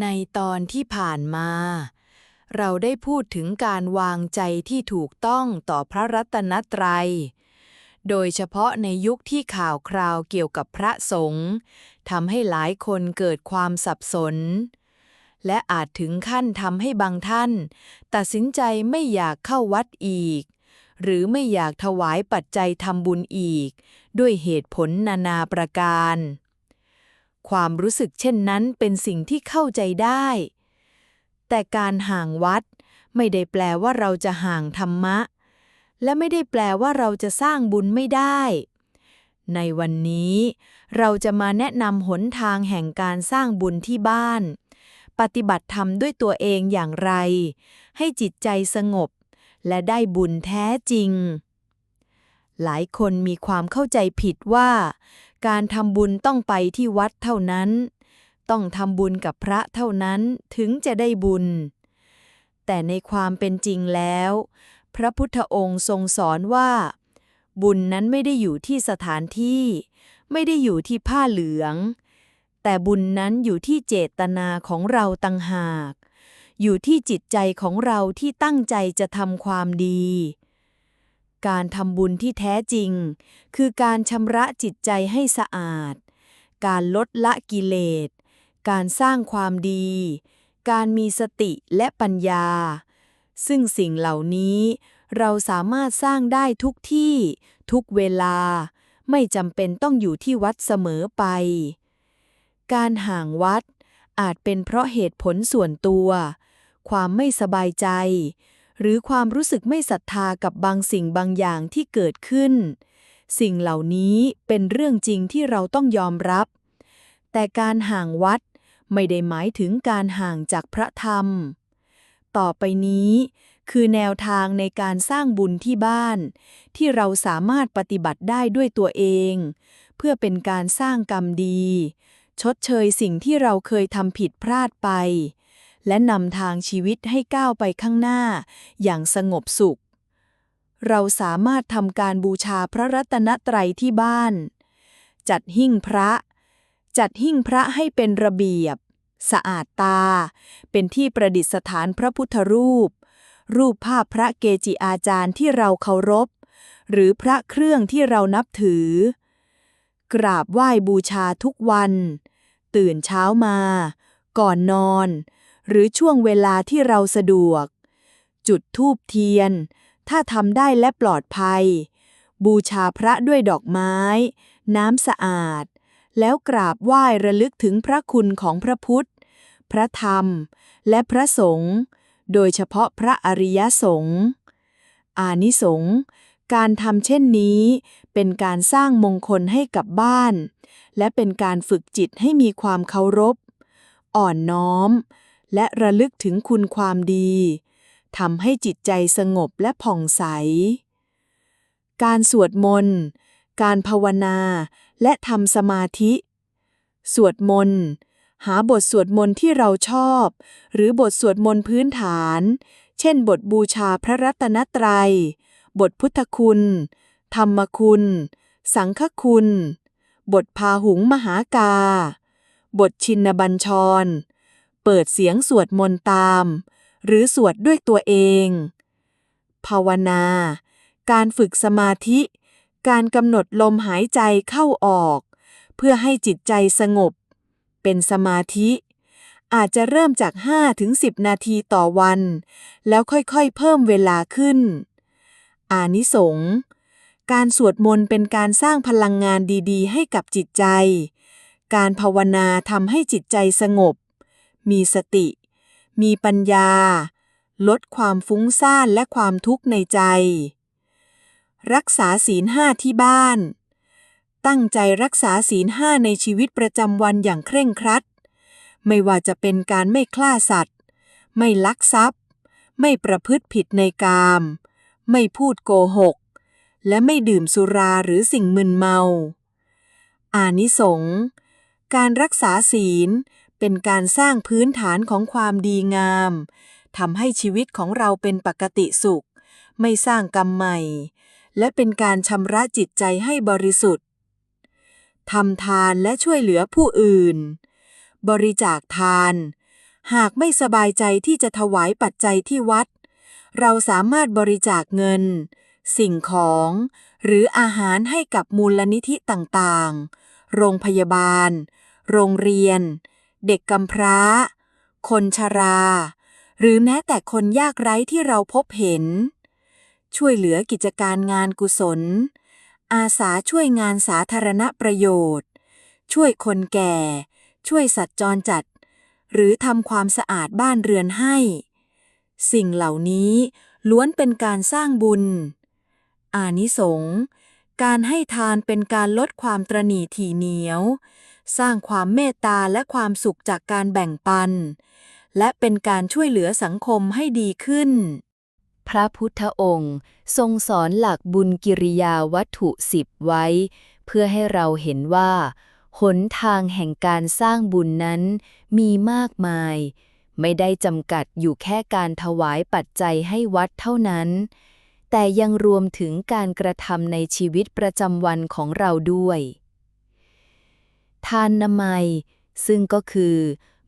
ในตอนที่ผ่านมา เราได้พูดถึงการวางใจที่ถูกต้องต่อพระรัตนตรัย โดยเฉพาะในยุคที่ข่าวคราวเกี่ยวกับพระสงฆ์ทำให้หลายคนเกิดความสับสน และอาจถึงขั้นทำให้บางท่าน ตัดสินใจไม่อยากเข้าวัดอีก หรือไม่อยากถวายปัจจัยทำบุญอีก ด้วยเหตุผลนานาประการ ความรู้สึกเช่นนั้นเป็นสิ่งที่เข้าใจได้ แต่การห่างวัดไม่ได้แปลว่าเราจะห่างธรรมะ และไม่ได้แปลว่าเราจะสร้างบุญไม่ได้ ในวันนี้ เราจะมาแนะนำหนทางแห่งการสร้างบุญที่บ้าน ปฏิบัติธรรมด้วยตัวเองอย่างไร ให้จิตใจสงบ และได้บุญแท้จริงหลายคนมีความเข้าใจผิดว่า การทำบุญต้องไปที่วัดเท่านั้น ต้องทำบุญกับพระเท่านั้นถึงจะได้บุญ แต่ในความเป็นจริงแล้ว พระพุทธองค์ทรงสอนว่า บุญนั้นไม่ได้อยู่ที่สถานที่ ไม่ได้อยู่ที่ผ้าเหลือง แต่บุญนั้นอยู่ที่เจตนาของเราต่างหาก อยู่ที่จิตใจของเราที่ตั้งใจจะทำความดี การทำบุญที่แท้จริง คือการชำระจิตใจให้สะอาด การลดละกิเลส การสร้างความดี การมีสติและปัญญา ซึ่งสิ่งเหล่านี้เราสามารถสร้างได้ทุกที่ ทุกเวลา ไม่จำเป็นต้องอยู่ที่วัดเสมอไป การห่างวัดอาจเป็นเพราะเหตุผลส่วนตัว ความไม่สบายใจ หรือความรู้สึกไม่ศรัทธากับบางสิ่งบางอย่างที่เกิดขึ้น สิ่งเหล่านี้เป็นเรื่องจริงที่เราต้องยอมรับ แต่การห่างวัดไม่ได้หมายถึงการห่างจากพระธรรม ต่อไปนี้ คือแนวทางในการสร้างบุญที่บ้าน ที่เราสามารถปฏิบัติได้ด้วยตัวเอง เพื่อเป็นการสร้างกรรมดี ชดเชยสิ่งที่เราเคยทำผิดพลาดไป และนำทางชีวิตให้ก้าวไปข้างหน้า อย่างสงบสุข เราสามารถทำการบูชาพระรัตนตรัยที่บ้าน จัดหิ้งพระ จัดหิ้งพระให้เป็นระเบียบ สะอาดตา เป็นที่ประดิษฐานพระพุทธรูป รูปภาพพระเกจิอาจารย์ที่เราเคารพ หรือพระเครื่องที่เรานับถือ กราบไหว้บูชาทุกวัน ตื่นเช้ามา ก่อนนอน หรือช่วงเวลาที่เราสะดวก จุดธูปเทียน ถ้าทำได้และปลอดภัย บูชาพระด้วยดอกไม้ น้ำสะอาด แล้วกราบไหว้ระลึกถึงพระคุณของพระพุทธ พระธรรม และพระสงฆ์โดยเฉพาะพระอริยสงฆ์อานิสงส์การทำเช่นนี้เป็นการสร้างมงคลให้กับบ้าน และเป็นการฝึกจิตให้มีความเคารพ อ่อนน้อม และระลึกถึงคุณความดีทำให้จิตใจสงบและผ่องใส การสวดมนต์ การภาวนา และทำสมาธิ สวดมนต์หาบทสวดมนต์ที่เราชอบ หรือบทสวดมนต์พื้นฐาน เช่น บทบูชาพระรัตนตรัย บทพุทธคุณ ธรรมคุณ สังฆคุณ บทพาหุงมหากา บทชินบัญชร เปิดเสียงสวดมนต์ตาม หรือสวดด้วยตัวเอง ภาวนา การฝึกสมาธิ การกำหนดลมหายใจเข้าออก เพื่อให้จิตใจสงบ เป็นสมาธิ อาจจะเริ่มจาก 5-10 นาทีต่อวัน แล้วค่อยๆ เพิ่มเวลาขึ้น อานิสงส์การสวดมนต์เป็นการสร้างพลังงานดีๆ ให้กับจิตใจ การภาวนาทำให้จิตใจสงบ มีสติ มีปัญญา ลดความฟุ้งซ่านและความทุกข์ในใจ รักษาศีลห้าที่บ้าน ตั้งใจรักษาศีลห้าในชีวิตประจำวันอย่างเคร่งครัด ไม่ว่าจะเป็นการไม่ฆ่าสัตว์ ไม่ลักทรัพย์ ไม่ประพฤติผิดในกาม ไม่พูดโกหก และไม่ดื่มสุราหรือสิ่งมึนเมา อานิสงส์การรักษาศีล เป็นการสร้างพื้นฐานของความดีงามทำให้ชีวิตของเราเป็นปกติสุข ไม่สร้างกรรมใหม่ และเป็นการชำระจิตใจให้บริสุทธิ์ทำทานและช่วยเหลือผู้อื่น บริจาคทาน หากไม่สบายใจที่จะถวายปัจจัยที่วัด เราสามารถบริจาคเงิน สิ่งของ หรืออาหารให้กับมูลนิธิต่างๆ โรงพยาบาล โรงเรียน เด็กกำพร้า คนชรา หรือแม้แต่คนยากไร้ที่เราพบเห็น ช่วยเหลือกิจการงานกุศล อาสาช่วยงานสาธารณประโยชน์ ช่วยคนแก่ ช่วยสัตว์จรจัด หรือทำความสะอาดบ้านเรือนให้ สิ่งเหล่านี้ล้วนเป็นการสร้างบุญ อานิสงส์การให้ทานเป็นการลดความตรณีถี่เหนียว สร้างความเมตตาและความสุขจากการแบ่งปัน และเป็นการช่วยเหลือสังคมให้ดีขึ้น พระพุทธองค์ ทรงสอนหลักบุญกิริยาวัตถุสิบไว้ เพื่อให้เราเห็นว่าหนทางแห่งการสร้างบุญนั้นมีมากมาย ไม่ได้จำกัดอยู่แค่การถวายปัจจัยให้วัดเท่านั้น แต่ยังรวมถึงการกระทำในชีวิตประจำวันของเราด้วย ทานนามัย ซึ่งก็คือ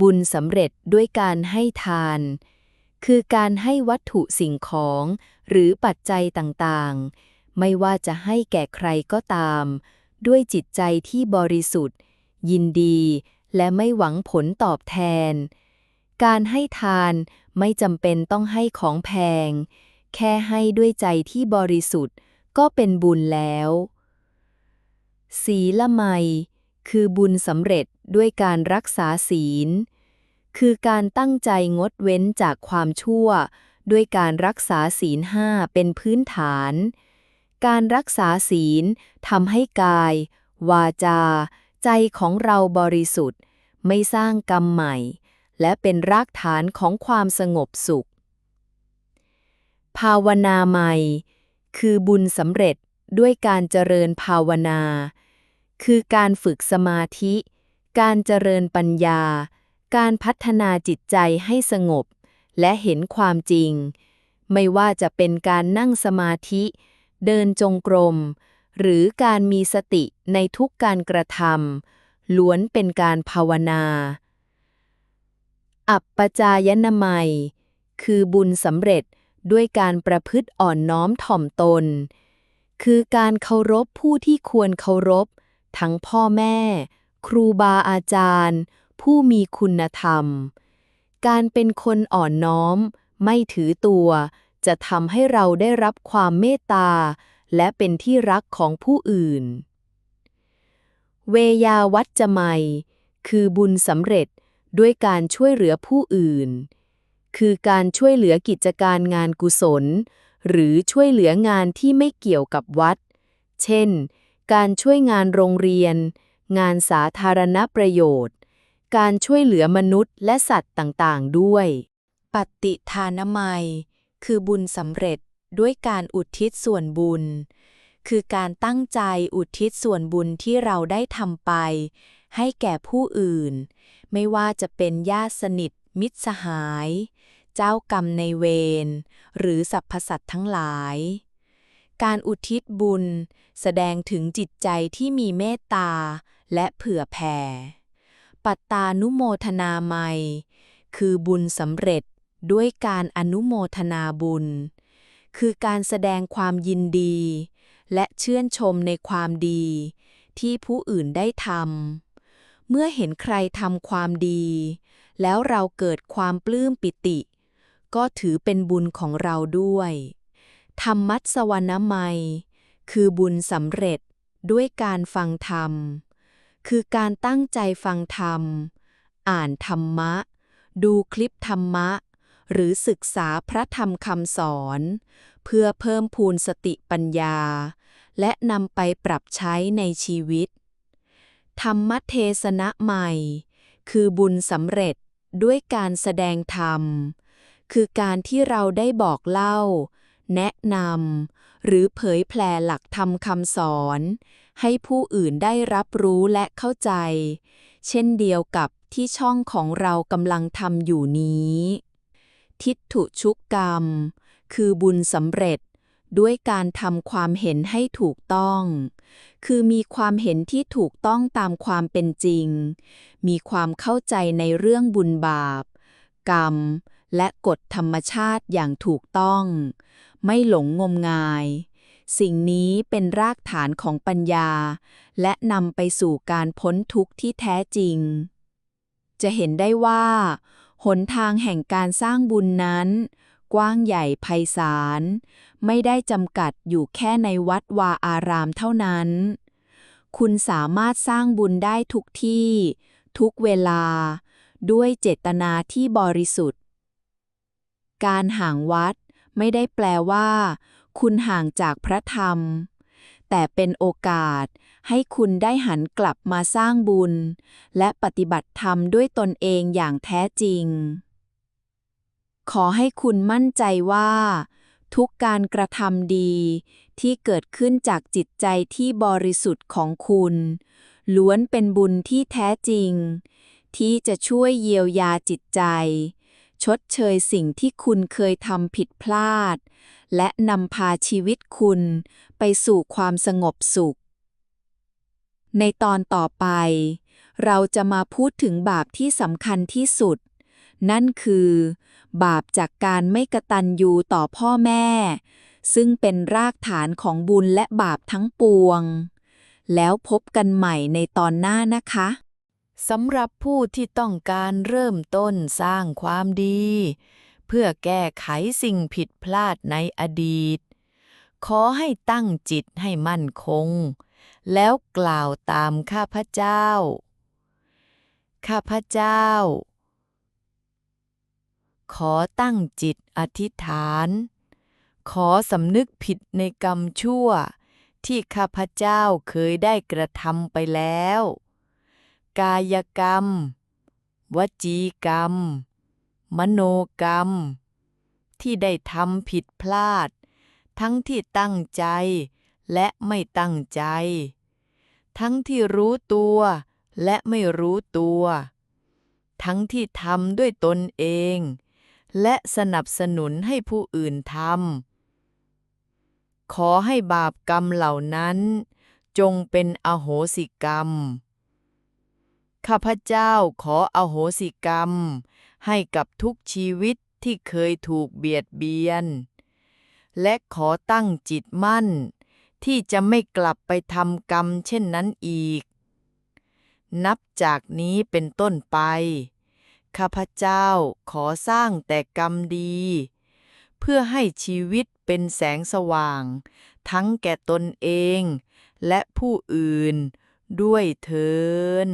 บุญสำเร็จด้วยการให้ทาน คือการให้วัตถุสิ่งของ หรือปัจจัยต่างๆ ไม่ว่าจะให้แก่ใครก็ตาม ด้วยจิตใจที่บริสุทธิ์ ยินดี และไม่หวังผลตอบแทน การให้ทานไม่จำเป็นต้องให้ของแพง แค่ให้ด้วยใจที่บริสุทธิ์ก็เป็นบุญแล้ว ศีลไมย คือบุญสำเร็จด้วยการรักษาศีล คือการตั้งใจงดเว้นจากความชั่ว ด้วยการรักษาศีลห้าเป็นพื้นฐาน การรักษาศีลทำให้กาย วาจา ใจของเราบริสุทธิ์ ไม่สร้างกรรมใหม่ และเป็นรากฐานของความสงบสุข ภาวนาใหม่ คือบุญสำเร็จด้วยการเจริญภาวนา คือการฝึกสมาธิ การเจริญปัญญา การพัฒนาจิตใจให้สงบ และเห็นความจริง ไม่ว่าจะเป็นการนั่งสมาธิ เดินจงกรม หรือการมีสติในทุกการกระทำล้วนเป็นการภาวนา อัปปจายนามัย คือบุญสำเร็จด้วยการประพฤติอ่อนน้อมถ่อมตน คือการเคารพผู้ที่ควรเคารพ ทั้งพ่อแม่ ครูบาอาจารย์ ผู้มีคุณธรรม การเป็นคนอ่อนน้อม ไม่ถือตัว จะทำให้เราได้รับความเมตตา และเป็นที่รักของผู้อื่น เวยาวัจจะไมคือบุญสำเร็จด้วยการช่วยเหลือผู้อื่น คือการช่วยเหลือกิจการงานกุศล หรือช่วยเหลืองานที่ไม่เกี่ยวกับวัด เช่น การช่วยงานโรงเรียน งานสาธารณประโยชน์ การช่วยเหลือมนุษย์และสัตว์ต่างๆ ด้วย ปฏิทานไมยคือบุญสำเร็จด้วยการอุทิศส่วนบุญ คือการตั้งใจอุทิศส่วนบุญที่เราได้ทำไป ให้แก่ผู้อื่น ไม่ว่าจะเป็นญาติสนิท มิตรสหาย เจ้ากรรมในเวร หรือสรรพสัตว์ทั้งหลาย การอุทิศบุญ แสดงถึงจิตใจที่มีเมตตา และเผื่อแผ่ ปัตตานุโมทนาไมยคือบุญสำเร็จด้วยการอนุโมทนาบุญ คือการแสดงความยินดี และเชื่นชมในความดี ที่ผู้อื่นได้ทำ เมื่อเห็นใครทำความดี แล้วเราเกิดความปลื้มปิติ ก็ถือเป็นบุญของเราด้วย ธรรมัสวรรณไมคือบุญสำเร็จด้วยการฟังธรรม คือการตั้งใจฟังธรรม อ่านธรรมะ ดูคลิปธรรมะ หรือศึกษาพระธรรมคำสอน เพื่อเพิ่มพูนสติปัญญา และนำไปปรับใช้ในชีวิต ธรรมเทศนะใหม่ คือบุญสำเร็จด้วยการแสดงธรรม คือการที่เราได้บอกเล่า แนะนำหรือเผยแผ่หลักธรรมคำสอน ให้ผู้อื่นได้รับรู้และเข้าใจ เช่นเดียวกับที่ช่องของเรากำลังทำอยู่นี้ ทิฏฐุชุกกรรม คือบุญสำเร็จด้วยการทำความเห็นให้ถูกต้อง คือมีความเห็นที่ถูกต้องตามความเป็นจริง มีความเข้าใจในเรื่องบุญบาป กรรม และกฎธรรมชาติอย่างถูกต้อง ไม่หลงงมงาย สิ่งนี้เป็นรากฐานของปัญญา และนำไปสู่การพ้นทุกข์ที่แท้จริง จะเห็นได้ว่า หนทางแห่งการสร้างบุญนั้น กว้างใหญ่ไพศาล ไม่ได้จำกัดอยู่แค่ในวัดวาอารามเท่านั้น คุณสามารถสร้างบุญได้ทุกที่ ทุกเวลา ด้วยเจตนาที่บริสุทธิ์ การห่างวัดไม่ได้แปลว่า คุณห่างจากพระธรรม แต่เป็นโอกาสให้คุณได้หันกลับมาสร้างบุญ และปฏิบัติธรรมด้วยตนเองอย่างแท้จริง ขอให้คุณมั่นใจว่า ทุกการกระทำดี ที่เกิดขึ้นจากจิตใจที่บริสุทธิ์ของคุณ ล้วนเป็นบุญที่แท้จริง ที่จะช่วยเยียวยาจิตใจ ชดเชยสิ่งที่คุณเคยทำผิดพลาด และนำพาชีวิตคุณไปสู่ความสงบสุข ในตอนต่อไป เราจะมาพูดถึงบาปที่สำคัญที่สุด นั่นคือ บาปจากการไม่กระตันยูต่อพ่อแม่ ซึ่งเป็นรากฐานของบุญและบาปทั้งปวง แล้วพบกันใหม่ในตอนหน้านะคะ สำหรับผู้ที่ต้องการเริ่มต้นสร้างความดี เพื่อแก้ไขสิ่งผิดพลาดในอดีต ขอให้ตั้งจิตให้มั่นคง แล้วกล่าวตามข้าพเจ้า ข้าพเจ้า ขอตั้งจิตอธิษฐาน ขอสำนึกผิดในกรรมชั่ว ที่ข้าพเจ้าเคยได้กระทำไปแล้ว กายกรรม วจีกรรม มโนกรรม ที่ได้ทำผิดพลาด ทั้งที่ตั้งใจและไม่ตั้งใจ ทั้งที่รู้ตัวและไม่รู้ตัว ทั้งที่ทำด้วยตนเอง และสนับสนุนให้ผู้อื่นทำขอให้บาปกรรมเหล่านั้น จงเป็นอโหสิกรรม ข้าพเจ้าขออโหสิกรรม ให้กับทุกชีวิตที่เคยถูกเบียดเบียน และขอตั้งจิตมั่น ที่จะไม่กลับไปทำกรรมเช่นนั้นอีก นับจากนี้เป็นต้นไป ข้าพเจ้าขอสร้างแต่กรรมดี เพื่อให้ชีวิตเป็นแสงสว่าง ทั้งแก่ตนเอง และผู้อื่นด้วยเทิน